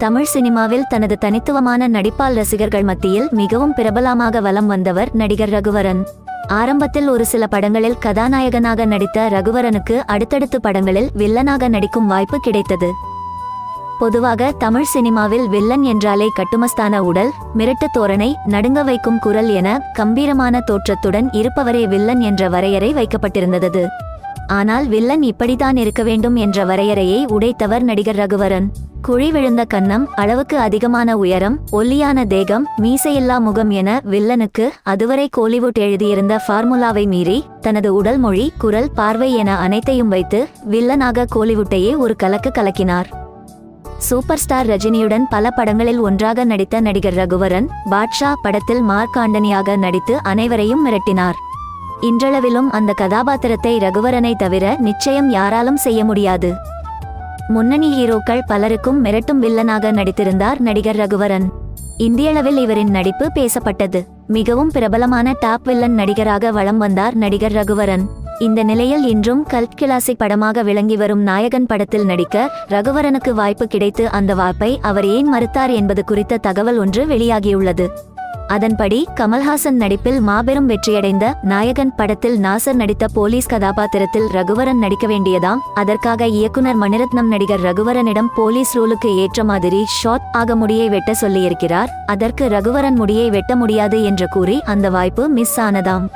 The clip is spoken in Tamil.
தமிழ் சினிமாவில் தனது தனித்துவமான நடிப்பால் ரசிகர்கள் மத்தியில் மிகவும் பிரபலமாக வலம் வந்தவர் நடிகர் ரகுவரன். ஆரம்பத்தில் ஒரு சில படங்களில் கதாநாயகனாக நடித்த ரகுவரனுக்கு அடுத்தடுத்து படங்களில் வில்லனாக நடிக்கும் வாய்ப்பு கிடைத்தது. பொதுவாக தமிழ் சினிமாவில் வில்லன் என்றாலே கட்டுமஸ்தான உடல் மிரட்டு தோரணை நடுங்க வைக்கும் குரல் என கம்பீரமான தோற்றத்துடன் இருப்பவரே வில்லன் என்ற வரையறை வைக்கப்பட்டிருந்தது. ஆனால் வில்லன் இப்படித்தான் இருக்க வேண்டும் என்ற வரையறையை உடைத்தவர் நடிகர் ரகுவரன். குழி விழுந்த கன்னம் அளவுக்கு அதிகமான உயரம் ஒல்லியான தேகம் மீசையில்லா முகம் என வில்லனுக்கு அதுவரை கோலிவுட் எழுதியிருந்த ஃபார்முலாவை மீறி தனது உடல் மொழி குரல் பார்வை என அனைத்தையும் வைத்து வில்லனாக கோலிவுட்டையே ஒரு கலக்கு கலக்கினார். சூப்பர் ஸ்டார் ரஜினியுடன் பல படங்களில் ஒன்றாக நடித்த நடிகர் ரகுவரன் பாட்ஷா படத்தில் மார்க் நடித்து அனைவரையும் மிரட்டினார். இன்றளவிலும் அந்த கதாபாத்திரத்தை ரகுவரனை தவிர நிச்சயம் யாராலும் செய்ய முடியாது. முன்னணி ஹீரோக்கள் பலருக்கும் மிரட்டும் வில்லனாக நடித்திருந்தார் நடிகர் ரகுவரன். இந்தியளவில் இவரின் நடிப்பு பேசப்பட்டது. மிகவும் பிரபலமான டாப் வில்லன் நடிகராக வலம் வந்தார் நடிகர் ரகுவரன். இந்த நிலையில் இன்றும் கல்ட் கிளாசிக் படமாக விளங்கி வரும் நாயகன் படத்தில் நடிக்க ரகுவரனுக்கு வாய்ப்பு கிடைத்து அந்த வாய்ப்பை அவர் ஏன் மறுத்தார் என்பது குறித்த தகவல் ஒன்று வெளியாகியுள்ளது. அதன்படி கமல்ஹாசன் நடிப்பில் மாபெரும் வெற்றியடைந்த நாயகன் படத்தில் நாசர் நடித்த போலீஸ் கதாபாத்திரத்தில் ரகுவரன் நடிக்க வேண்டியதாம். அதற்காக இயக்குனர் மணிரத்னம் நடிகர் ரகுவரனிடம் போலீஸ் ரூலுக்கு ஏற்ற மாதிரி ஷார்ட் ஆக முடியை வெட்ட சொல்லியிருக்கிறார். அதற்கு ரகுவரன் முடியை வெட்ட முடியாது என்று கூறி அந்த வாய்ப்பு மிஸ் ஆனதாம்.